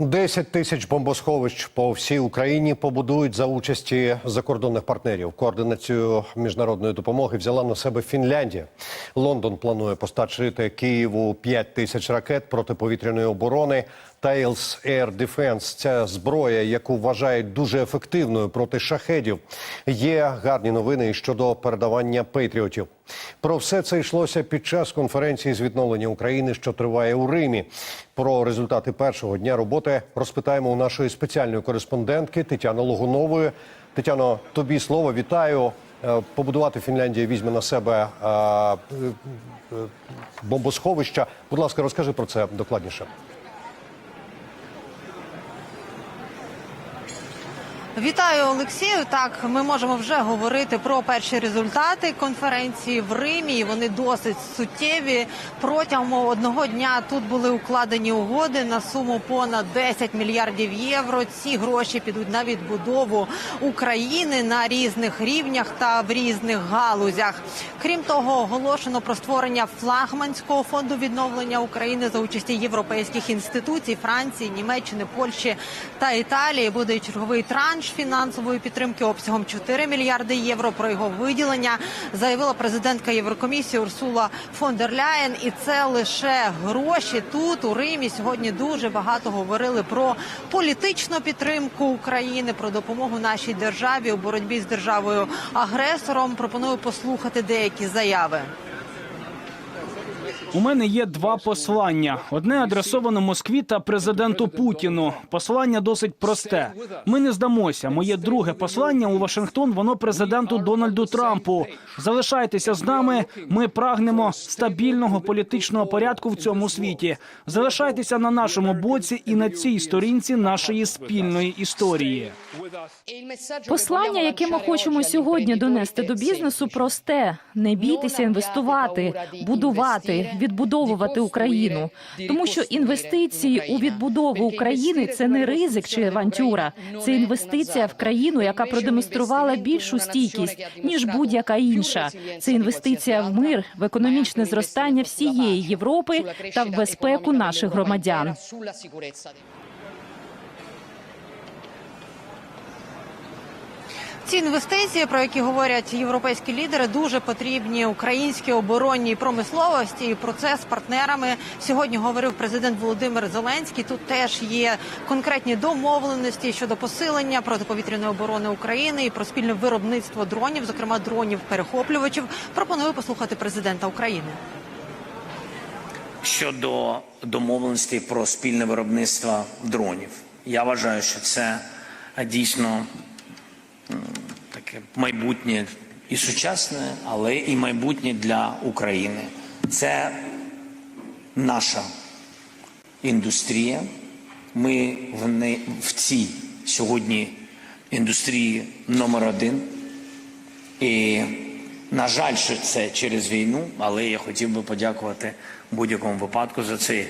10 тисяч бомбосховищ по всій Україні побудують за участі закордонних партнерів. Координацію міжнародної допомоги взяла на себе Фінляндія. Лондон планує постачити Києву 5 тисяч ракет протиповітряної оборони. Tails Air Defense – ця зброя, яку вважають дуже ефективною проти шахедів. Є гарні новини щодо передавання патріотів. Про все це йшлося під час конференції з відновлення України, що триває у Римі. Про результати першого дня роботи розпитаємо у нашої спеціальної кореспондентки Тетяни Логунової. Тетяно, тобі слово вітаю. Е, Побудувати Фінляндія візьме на себе е, е, бомбосховища. Будь ласка, розкажи про це докладніше. Вітаю Олексію. Так, ми можемо вже говорити про перші результати конференції в Римі. Вони досить суттєві. Протягом одного дня тут були укладені угоди на суму понад 10 мільярдів євро. Ці гроші підуть на відбудову України на різних рівнях та в різних галузях. Крім того, оголошено про створення флагманського фонду відновлення України за участі європейських інституцій Франції, Німеччини, Польщі та Італії. Буде черговий транш фінансової підтримки обсягом 4 мільярди євро. Про його виділення заявила президентка Єврокомісії Урсула фон дер Ляєн. І це лише гроші тут у Римі. Сьогодні дуже багато говорили про політичну підтримку України, про допомогу нашій державі у боротьбі з державою агресором. Пропоную послухати деякі заяви. У мене є два послання: одне адресовано Москві та президенту Путіну. Послання досить просте. Ми не здамося. Моє друге послання у Вашингтон. Воно президенту Дональду Трампу. Залишайтеся з нами. Ми прагнемо стабільного політичного порядку в цьому світі. Залишайтеся на нашому боці і на цій сторінці нашої спільної історії. Послання, яке ми хочемо сьогодні донести до бізнесу, просте: не бійтеся інвестувати, будувати, відбудовувати Україну. Тому що інвестиції у відбудову України це не ризик чи авантюра, це інвестиція в країну, яка продемонструвала більшу стійкість ніж будь-яка інша. Це інвестиція в мир, в економічне зростання всієї Європи та в безпеку наших громадян. Ці інвестиції, про які говорять європейські лідери, дуже потрібні українській оборонній промисловості. І про це з партнерами сьогодні говорив президент Володимир Зеленський. Тут теж є конкретні домовленості щодо посилення протиповітряної оборони України і про спільне виробництво дронів, зокрема дронів перехоплювачів. Пропоную послухати президента України. щодо домовленостей про спільне виробництво дронів. Я вважаю, що це дійсно майбутнє і сучасне, але і майбутнє для України. Це наша індустрія. Ми в, не, в цій сьогодні індустрії номер один. І на жаль, що це через війну, але я хотів би подякувати будь-якому випадку за це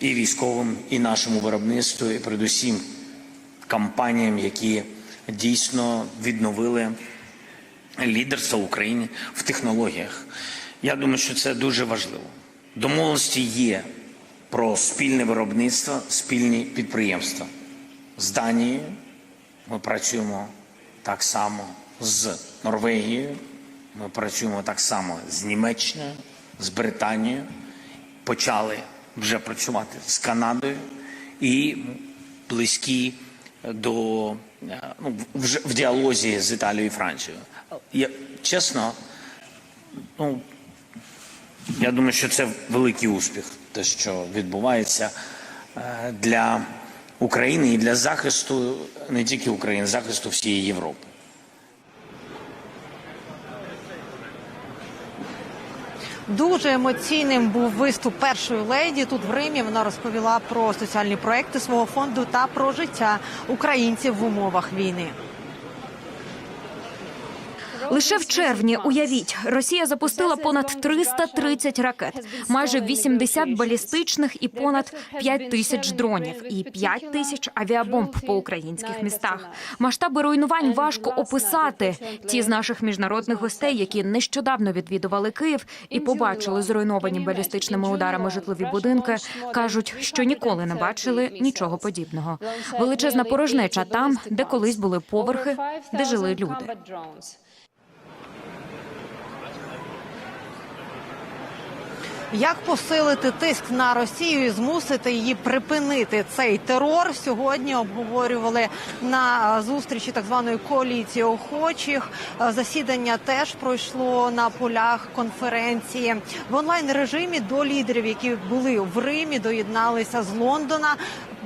і військовим, і нашому виробництву, і передусім компаніям, які дійсно відновили лідерство України в технологіях. Я думаю, що це дуже важливо. Домовленості є про спільне виробництво, спільні підприємства. З Данією ми працюємо так само з Норвегією, ми працюємо так само з Німеччиною, з Британією. Почали вже працювати з Канадою і близькі до е, ну, вже в діалозі з Італією і Францією. Я чесно, ну я думаю, що це великий успіх, те, що відбувається е, для України і для захисту не тільки України, захисту всієї Європи. Дуже емоційним був виступ першої леді тут в Римі. Вона розповіла про соціальні проекти свого фонду та про життя українців в умовах війни. Лише в червні, уявіть, Росія запустила понад 330 ракет, майже 80 балістичних і понад 5 тисяч дронів і 5 тисяч авіабомб по українських містах. Масштаби руйнувань важко описати. Ті з наших міжнародних гостей, які нещодавно відвідували Київ і побачили зруйновані балістичними ударами житлові будинки, кажуть, що ніколи не бачили нічого подібного. Величезна порожнеча там, де колись були поверхи, де жили люди. Як посилити тиск на Росію і змусити її припинити цей терор? Сьогодні обговорювали на зустрічі так званої коаліції охочих. Засідання теж пройшло на полях конференції в онлайн режимі. До лідерів, які були в Римі, доєдналися з Лондона.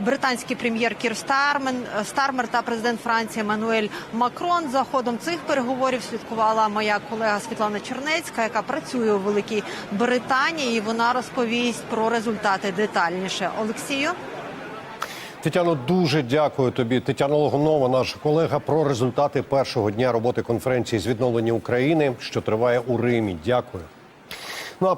Британський прем'єр Кір Стармен Стармер та президент Франції Еммануель Макрон. За ходом цих переговорів слідкувала моя колега Світлана Чернецька, яка працює у Великій Британії. І вона розповість про результати детальніше. Олексію. Тетяно, дуже дякую тобі. Тетяна Логунова, наша колега, про результати першого дня роботи конференції з відновлення України, що триває у Римі. Дякую. Ну а